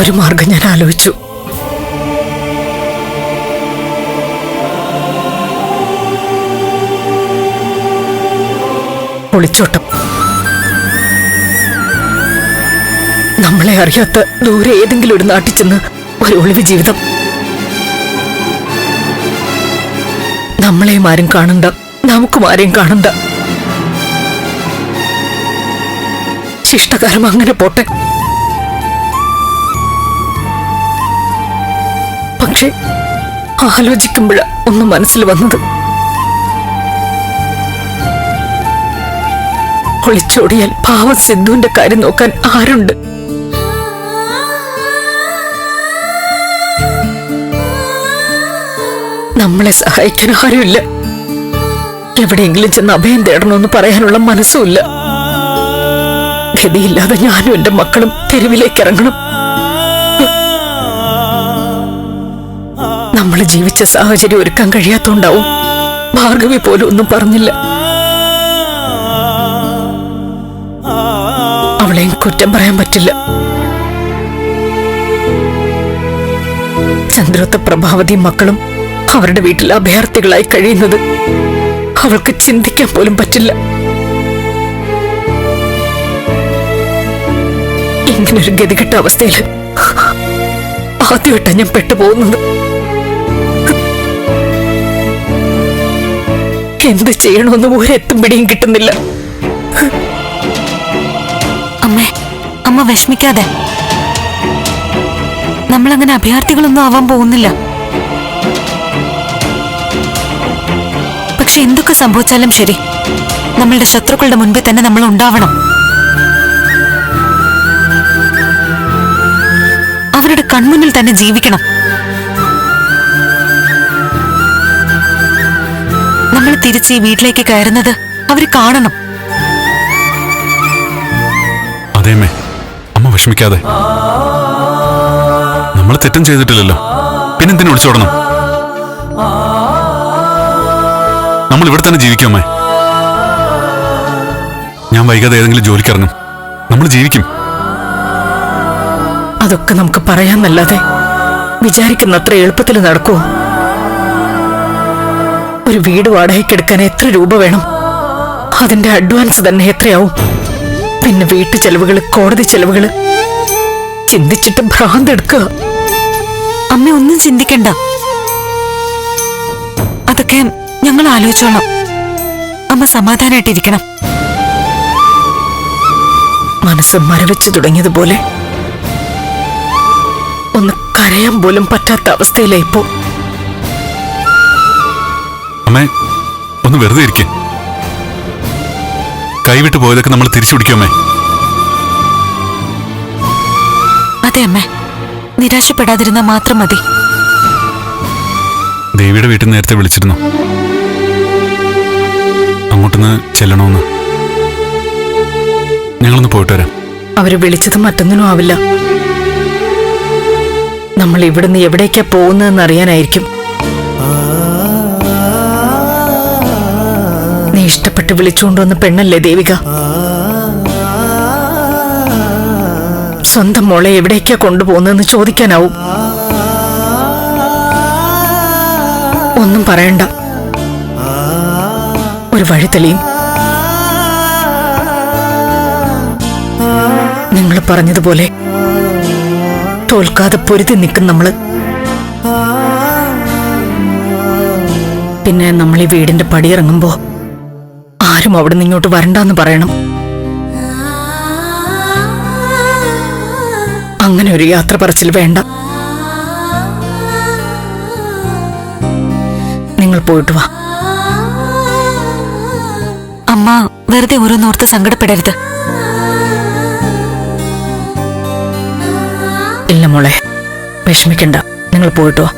ഒരു മാർഗം ഞാൻ ആലോചിച്ചു. ഒളിച്ചോട്ടം നമ്മളെ അറിയാത്ത ദൂരെ ഏതെങ്കിലും ഒരു നാട്ടിൽ ചെന്ന് ഒരു ഒളിവ് ജീവിതം. നമ്മളെയും ആരും കാണണ്ട നമുക്കും ആരെയും കാണണ്ട. ശിഷ്ടകാലം അങ്ങനെ പോട്ടെ. പക്ഷെ ആലോചിക്കുമ്പോൾ ഒന്ന് മനസ്സിൽ വന്നത് ഒളിച്ചോടിയാൽ പാവ സിദ്ധുവിന്റെ കാര്യം നോക്കാൻ ആരുണ്ട്? നമ്മളെ സഹായിക്കാൻ ആരുമില്ല. എവിടെയെങ്കിലും ചെന്ന് അഭയം തേടണമെന്ന് പറയാനുള്ള മനസ്സുമില്ല. ഗതിയില്ലാതെ ഞാനും എന്റെ മക്കളും തെരുവിലേക്ക് ഇറങ്ങണം. നമ്മൾ ജീവിച്ച സാഹചര്യം ഒരുക്കാൻ കഴിയാത്തോണ്ടാവും. ഭാർഗവി പോലും ഒന്നും പറഞ്ഞില്ല. അവളെയും കുറ്റം പറയാൻ പറ്റില്ല. ചന്ദ്രത്തെ പ്രഭാവതി മക്കളും അവരുടെ വീട്ടിൽ അഭയാർത്ഥികളായി കഴിയുന്നത് അവൾക്ക് ചിന്തിക്കാൻ പോലും പറ്റില്ല. ഇങ്ങനൊരു ഗതികെട്ട അവസ്ഥയിൽ ആദ്യമായിട്ടാണ് ഞാൻ പെട്ടുപോകുന്നത്. എന്ത് ചെയ്യണമെന്ന് ഒരെത്തും പിടിയും കിട്ടുന്നില്ല. അമ്മേ അമ്മ വിഷമിക്കാതെ. നമ്മളങ്ങനെ അഭയാർത്ഥികളൊന്നും ആവാൻ പോകുന്നില്ല. പക്ഷെ എന്തൊക്കെ സംഭവിച്ചാലും ശരി. നമ്മളുടെ ശത്രുക്കളുടെ മുൻപിൽ തന്നെ നമ്മൾ ഉണ്ടാവണം. അവരുടെ കൺമുന്നിൽ തന്നെ ജീവിക്കണം. തിരിച്ച് ഈ വീട്ടിലേക്ക് കയറുന്നത് അവർ കാണണം. അതേമേ അമ്മ വിഷമിക്കാതെ. നമ്മൾ തെറ്റും ചെയ്തിട്ടില്ലല്ലോ. പിന്നെന്തിനു ഒളിച്ചോടണം നമ്മൾ ഇവിടെ തന്നെ ജീവിക്കാമേ അമ്മേ. ഞാൻ വൈകാതെ ഏതെങ്കിലും ജോലിക്ക് ഇറങ്ങും. നമ്മൾ ജീവിക്കും. അതൊക്കെ നമുക്ക് പറയാന്നല്ലാതെ വിചാരിക്കുന്ന അത്ര എളുപ്പത്തിൽ നടക്കുമോ ഒരു വീട് വാടകയ്ക്കെടുക്കാൻ എത്ര രൂപ വേണം? അതിന്റെ അഡ്വാൻസ് തന്നെ എത്രയാവും? പിന്നെ വീട്ടു ചെലവുകൾ കോടതി ചെലവുകൾ. ചിന്തിച്ചിട്ട് ഭ്രാന്തെടുക്കുക അമ്മ ഒന്നും ചിന്തിക്കണ്ട. അതൊക്കെ ഞങ്ങൾ ആലോചിച്ചോളാം. അമ്മ സമാധാനായിട്ടിരിക്കണം. മനസ്സ് മരവിച്ചു തുടങ്ങിയതുപോലെ. ഒന്ന് കരയാൻ പോലും പറ്റാത്ത അവസ്ഥയിലായി ഇപ്പോ അമ്മേ ഒന്ന് വെറുതെ ഇരിക്കേ. കൈവിട്ട് പോയതൊക്കെ നമ്മൾ തിരിച്ചു പിടിക്കുമേ അതെ അമ്മേ. നിരാശപ്പെടാതിരുന്ന മാത്രം മതി. ദേവിയുടെ വീട്ടിൽ നേരത്തെ വിളിച്ചിരുന്നു. അങ്ങോട്ടൊന്ന് ചെല്ലണമെന്ന് ഞങ്ങളൊന്ന് പോയിട്ട് വരാം. അവർ വിളിച്ചത് മറ്റൊന്നിനും ആവില്ല. നമ്മൾ ഇവിടുന്ന് എവിടേക്കാ പോകുന്നതെന്ന് അറിയാനായിരിക്കും ഇഷ്ടപ്പെട്ട് വിളിച്ചുകൊണ്ടുവന്ന പെണ്ണല്ലേ ദേവിക? സ്വന്തം മോളെ എവിടേക്കാ കൊണ്ടുപോകുന്നതെന്ന് ചോദിക്കാനാവും. ഒന്നും പറയണ്ട. ഒരു വഴി തെളിയും. നിങ്ങൾ പറഞ്ഞതുപോലെ തോൽക്കാതെ പൊരുതി നിൽക്കും നമ്മൾ. പിന്നെ നമ്മൾ ഈ വീടിന്റെ പടിയിറങ്ങുമ്പോ ആരും അവിടെ നിന്ന് ഇങ്ങോട്ട് വരണ്ടെന്ന് പറയണം. അങ്ങനെ ഒരു യാത്ര പറച്ചിൽ വേണ്ട. നിങ്ങൾ പോയിട്ട് വാ. അമ്മ വെറുതെ ഓരോന്നോർത്ത് സങ്കടപ്പെടരുത്. ഇല്ല മോളെ വിഷമിക്കണ്ട. നിങ്ങൾ പോയിട്ട് വാ.